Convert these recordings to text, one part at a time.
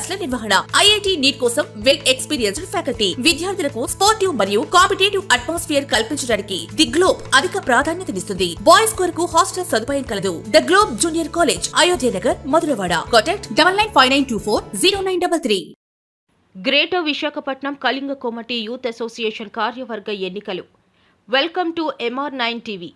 క్లాసుల నిర్వహణ. IIT NEET కోసం వెల్ ఎక్స్పీరియన్స్డ్ ఫ్యాకల్టీ. విద్యార్థులకు స్పోర్టివ్ మరియు కాంపిటేటివ్ అట్మాస్ఫియర్ కల్పించడానికి ది గ్లోబ్ అధిక ప్రాధాన్యతనిస్తుంది బాయ్స్ కొరకు హాస్టల్ సదుపాయం కలదు. The Globe junior college Ayodhya Nagar Madhurawada. Contact double nine five nine two four zero nine double three. Greater Visakhapatnam Kalinga Komati youth association కార్యవర్గ ఎన్నికలు. Welcome to M R nine TV.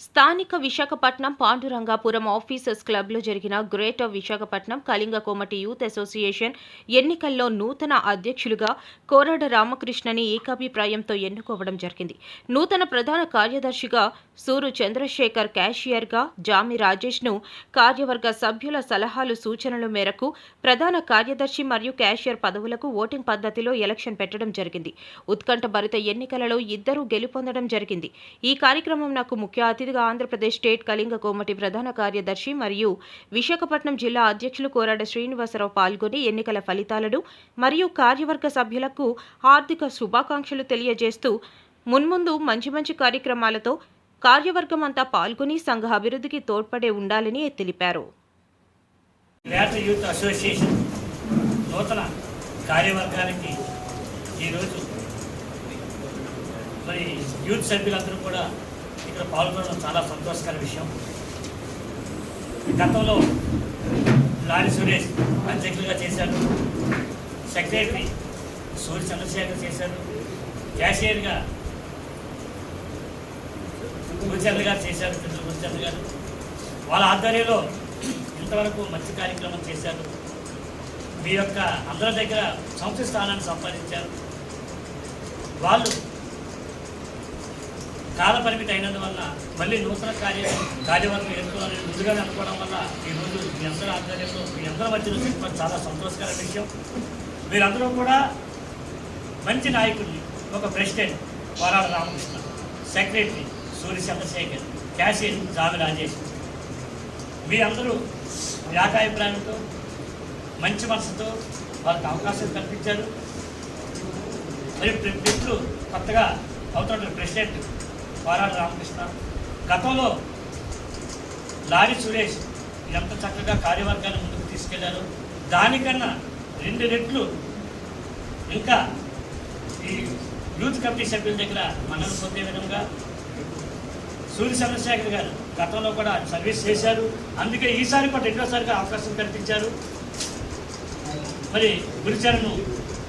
స్థానిక Visakhapatnam Pandurangapuram officers క్లబ్లో జరిగిన greater Visakhapatnam Kalinga Komati youth association ఎన్నికల్లో నూతన అధ్యక్షులుగా కోరడ రామకృష్ణని ఏకాభిప్రాయంతో ఎన్నుకోవడం జరిగింది. నూతన ప్రధాన కార్యదర్శిగా సూరు చంద్రశేఖర్ క్యాషియర్గా జామి రాజేష్ను కార్యవర్గ సభ్యుల సలహాలు సూచనల మేరకు ప్రధాన కార్యదర్శి మరియు క్యాషియర్ పదవులకు ఓటింగ్ పద్ధతిలో ఎలక్షన్ పెట్టడం జరిగింది. ఉత్కంఠభరిత ఎన్నికలలో ఇద్దరూ గెలుపొందడం జరిగింది. ఈ కార్యక్రమం నాకు ముఖ్య అతిథిగా ఆంధ్రప్రదేశ్ స్టేట్ కళింగ కోమటి ప్రధాన కార్యదర్శి మరియు విశాఖపట్నం జిల్లా అధ్యక్షులు కోరాడ శ్రీనివాసరావు పాల్గొని ఎన్నికల ఫలితాలను మరియు కార్యవర్గ సభ్యులకు ఆర్థిక శుభాకాంక్షలు తెలియజేస్తూ మున్ముందు మంచి మంచి కార్యక్రమాలతో కార్యవర్గం అంతా పాల్గొని సంఘ అభివృద్ధికి తోడ్పడే ఉండాలని తెలిపారు. యూత్ అసోసియేషన్ నూతన కార్యవర్గానికి ఈరోజు మరి యూత్ సభ్యులందరూ కూడా ఇక్కడ పాల్గొనడం చాలా సంతోషకర విషయం. గతంలో లారి సురేష్ అధ్యక్షులుగా చేశారు. సెక్రటరీ సూర్య చంద్రశేఖర్ చేశారు. క్యాషియర్గా గురుచంద్ర గారు చేశారు. చంద్ర గురుచంద్ర గారు. వాళ్ళ ఆధ్వర్యంలో ఇంతవరకు మంచి కార్యక్రమం చేశారు. మీ యొక్క అందరి దగ్గర సంస్థ స్థానాన్ని సంపాదించారు. వాళ్ళు కాల పరిమితి అయినందువల్ల మళ్ళీ నూతన కార్య కార్యవర్గం ఎదుర్కోవాలని ముందుగానే అనుకోవడం వల్ల ఈరోజు మీ అందరి ఆధ్వర్యంలో మీ అందరూ మధ్యలో చెప్పడం చాలా సంతోషకర విషయం మీరందరూ కూడా మంచి నాయకుడిని ఒక ప్రెసిడెంట్ పోరాడ రామకృష్ణ సెక్రటరీ సూర్య చంద్రశేఖర్ క్యాషియర్ జావి రాజేష్ మీరందరూ ఏకాభిప్రాయంతో మంచి మనసుతో వారికి అవకాశం కల్పించారు మరి మిత్రులు కొత్తగా అవుతున్న ప్రెసిడెంట్ పోరాడ రామకృష్ణ. గతంలో లారీ సురేష్ ఎంత చక్కగా కార్యవర్గాన్ని ముందుకు తీసుకెళ్ళారు? దానికన్నా రెండు రెట్లు ఇంకా ఈ యూత్ కమిటీ సభ్యుల దగ్గర మన్నలు పొందే విధంగా సూర్య చంద్రశేఖర్ గారు గతంలో కూడా సర్వీస్ చేశారు. అందుకే ఈసారి కూడా రెండోసారిగా అవకాశం కల్పించారు. మరి గురిచరణ్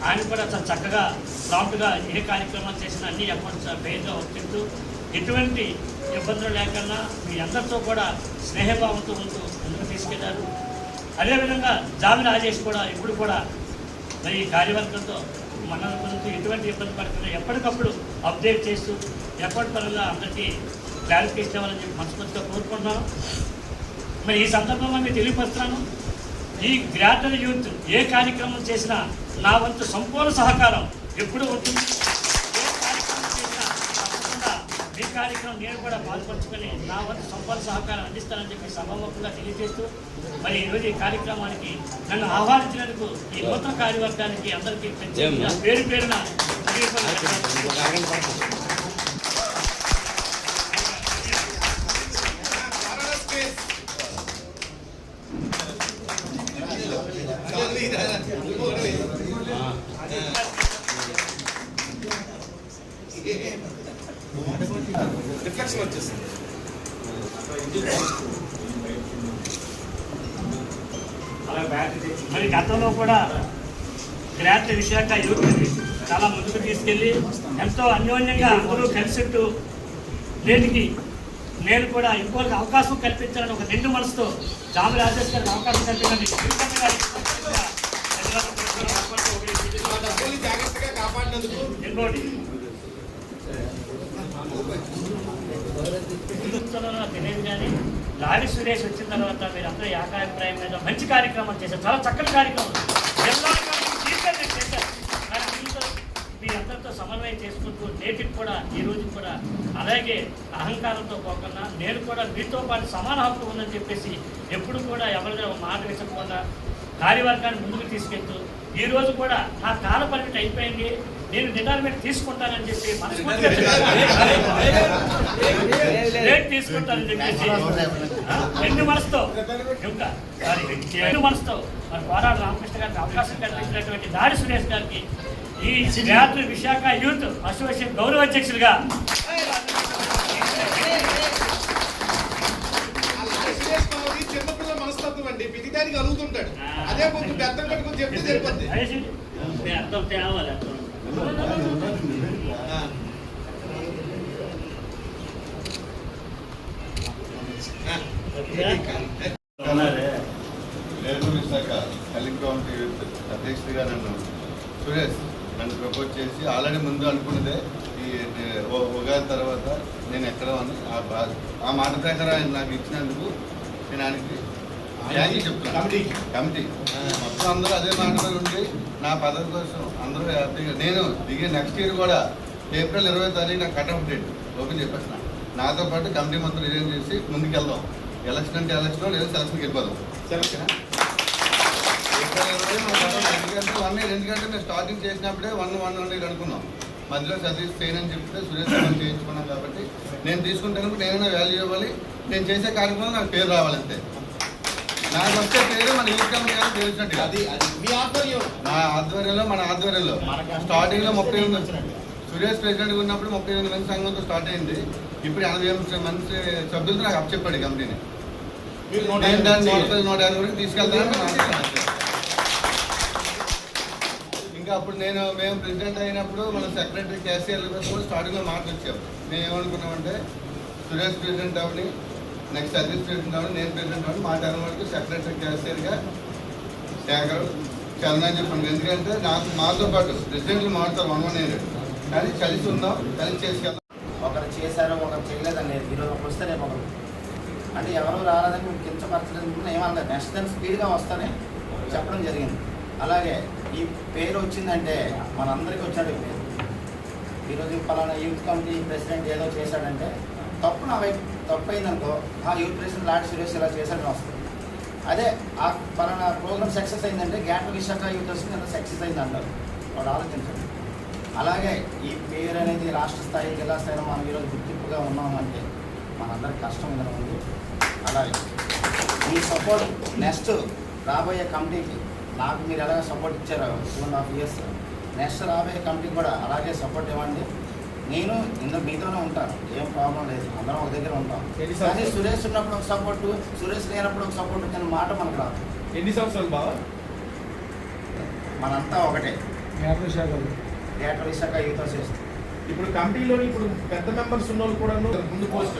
ఆయన కూడా చాలా చక్కగా ప్రాంప్ట్గా ఏ కార్యక్రమాలు చేసినా అన్ని అకౌంట్స్ పేరుగా వర్తిస్తూ ఎటువంటి ఇబ్బందులు లేకుండా మీ అందరితో కూడా స్నేహభావంతో ఉంటూ ముందుకు తీసుకెళ్ళారు. అదేవిధంగా జామి రాజేష్ కూడా ఇప్పుడు కూడా మరి కార్యవర్గంతో మన గురించి ఎటువంటి ఇబ్బంది పడకుండా ఎప్పటికప్పుడు అప్డేట్ చేస్తూ ఎప్పటి పరంగా అందరికీ క్లారిఫికేషన్ ఇవ్వాలని చెప్పి మనస్ఫూర్తిగా కోరుకుంటున్నాను. మరి ఈ సందర్భంగా మీకు తెలియపరుస్తున్నాను. ఈ గ్రాటర్ యూత్ ఏ కార్యక్రమం చేసినా నా వంతు సంపూర్ణ సహకారం ఎప్పుడు ఉంటుంది. మీ కార్యక్రమం నేను కూడా పాల్పంచుకొని నా వంతు సంపూర్ణ సహకారం అందిస్తానని చెప్పి సభాముఖంగా తెలియజేస్తూ మరి ఈరోజు ఈ కార్యక్రమానికి నన్ను ఆహ్వానించినందుకు ఈ నూతన కార్యవర్గానికి అందరికీ పేరు పేరున రిఫ్లెక్షన్ వచ్చేస్తుంది. మరి గతంలో కూడా గ్రాంట్ విశాఖ యూత్ చాలా ముందుకు తీసుకెళ్ళి ఎంతో అన్యోన్యంగా అందరూ కలిసిట్టు నేటికి నేను కూడా ఇంకోరికి అవకాశం కల్పించాలని ఒక నిండు మనసుతో జామి రాజేష్ గారికి అవకాశం కల్పించండి ఇంకోటి తెలియదు కానీ లారీ సురేష్ వచ్చిన తర్వాత మీరు అందరూ ఏకాభిప్రాయం మీద మంచి కార్యక్రమం చేశారు. చాలా చక్కటి కార్యక్రమం. మీరందరితో చేశారు కానీ మీ అందరితో సమన్వయం చేసుకుంటూ నేటికి కూడా ఈ రోజు కూడా అలాగే అహంకారంతో పోకుండా నేను కూడా మీతో పాటు సమాన హక్కు ఉందని చెప్పేసి ఎప్పుడు కూడా ఎవరిదో మాట వేసకుండా కార్యవర్గాన్ని ముందుకు తీసుకెళ్తూ ఈరోజు కూడా నా కాల పరిమితి అయిపోయింది. నేను రిటైర్మెంట్ తీసుకుంటానని చెప్పి మనస్ఫూర్తిగా రేట్ తీసుకుంటానని చెప్పేసి ఎన్ని మనసుతో? ఇంకా ఎన్ని మనసుతో? మన కోరాడు రామకృష్ణ గారికి అవకాశం కల్పించినటువంటి దాడి సురేష్ గారికి ఈ గ్రేటర్ విశాఖ యూత్ అసోసియేషన్ గౌరవ అధ్యక్షులుగా చిన్నపిల్ల మనస్తత్వం అండి. అదే కొంచెం బెత్తం కట్టుకొని చెప్తే సరిపోద్ది. అర్థం తేవాలి అర్థం. నేను విశాఖ కలింగ్ కౌంటీ అధ్యక్షుడిగా నన్ను సురేష్ నన్ను ప్రపోజ్ చేసి ఆల్రెడీ ముందు అనుకున్నదే ఈ ఉ- ఉగాది తర్వాత నేను ఎక్కడ అని ఆ మాట ప్రకారం నాకు ఇచ్చినందుకు నేను ఆయనకి థ్యాంక్ యూ చెప్తున్నాను కమిటీకి. కమిటీ. మొత్తం అందరూ అదే మాట మీద ఉండి నా పదవి కోసం అందరూ హ్యాపీగా నేను దిగే నెక్స్ట్ ఇయర్ కూడా ఏప్రిల్ ఇరవై తారీఖు నాకు కట్ ఆఫ్ డేట్ ఓపెన్ చెప్పేసిన నాతో పాటు కమిటీ మొత్తం రిజైన్ చేసి ముందుకెళ్దాం. ఎలక్షన్ అంటే ఎలక్షన్ లేదా సెలక్షన్కి వెళ్ళిపోదాం. సెలక్షన్. ఎందుకంటే వన్ ఇయర్ ఎందుకంటే మేము స్టార్టింగ్ చేసినప్పుడే వన్ వన్ వన్ ఇయర్ అనుకున్నాం. మధ్యలో సతీష్ చేయను అని చెప్తే సురేష్ గారు చేయించుకున్నాం కాబట్టి నేను తీసుకుంటాను నేనైనా వాల్యూ ఇవ్వాలి. నేను చేసే కార్యక్రమం నాకు పేరు రావాలంతే. నాకు వచ్చే పేరు మన యూత్ కమిటీ అది మీ ఆధ్వర్యం. నా ఆధ్వర్యంలో మన ఆధ్వర్యంలో. స్టార్టింగ్లో ముప్పై ఎనిమిది సురేష్ ప్రెసిడెంట్ ఉన్నప్పుడు ముప్పై ఎనిమిది మంది సంఘంతో స్టార్ట్ అయింది. ఇప్పుడు ఎనభై ఎనిమిది మంది సభ్యులతో నాకు అప్పచెప్పాడు కంపెనీని నూట నేను దాన్ని నూట యాభై వరకు తీసుకెళ్తానని నా ఆలోచన. ఇంకా అప్పుడు నేను మేము ప్రెసిడెంట్ అయినప్పుడు మన సెక్రటరీ క్యాషియర్ కూడా స్టార్టింగ్లో మాటలు వచ్చాం మేము ఏమనుకున్నామంటే సురేష్ ప్రెసిడెంట్ అవని నెక్స్ట్ సతీష్ ప్రెసిడెంట్ నేను ప్రెసిడెంట్ మా టర్మ్ వరకు సెక్రటరీ క్యాషియర్గా శేఖర్ చలనని చెప్పండి. ఎందుకంటే నాకు మాతో పాటు ప్రెసిడెంట్లు మారుతారు వన్ వన్ ఏడు కానీ కలిసి ఉందాం కలిసి చేసుకెళ్దాం. ఒకరు చేశారు ఒకరు చేయలేదని లేదు ఈరోజు ఒకరు వస్తే రేపు ఒకరు. అంటే ఎవరు రాలేదని మేము కించపరచలేదు ఏమన్నా నెక్స్ట్ టైం స్పీడ్గా వస్తానే చెప్పడం జరిగింది. అలాగే ఈ పేరు వచ్చిందంటే మనందరికీ వచ్చాడు ఈ పేరు. ఈరోజు పలానా యూత్ కమిటీ ప్రెసిడెంట్ ఏదో చేశాడంటే తప్పు నా వైపు తప్పు అయిందనుకో ఆ యూత్ ప్రెసిడెంట్ లాంటి సిరీస్ ఇలా చేశాడని వస్తుంది అదే ఆ పలానా ప్రోగ్రామ్ సక్సెస్ అయిందంటే గ్యాట్ విశాఖ యూత్ వస్తుంది ఎంత సక్సెస్ అయింది అంటారు. వాడు ఆలోచించండి. అలాగే ఈ పేరు అనేది రాష్ట్ర స్థాయి జిల్లా స్థాయిలో మనం ఈరోజు గుర్తింపుగా ఉన్నామంటే మనందరికి కష్టం ఉందని ఉంది. అలాగే మీ సపోర్ట్ నెక్స్ట్ రాబోయే కమిటీకి నాకు మీరు ఎలాగ సపోర్ట్ ఇచ్చారో two and half years next రాబోయే కమిటీకి కూడా అలాగే సపోర్ట్ ఇవ్వండి. నేను ఇందులో మీతోనే ఉంటాను ఏం ప్రాబ్లం లేదు. అందరం ఒక దగ్గర ఉంటాం? కానీ సురేష్ ఉన్నప్పుడు ఒక సపోర్టు సురేష్ లేనప్పుడు ఒక సపోర్ట్ కానీ మాట మనకు రాదు. ఎన్ని సంవత్సరాలు బావ? మనంతా ఒకటే. థియేటర్ విశాఖ యూత్ అసోసియేషన్ ఇప్పుడు కమిటీలో ఇప్పుడు పెద్ద మెంబర్స్ ఉన్న వాళ్ళు కూడా ముందు పోస్ట్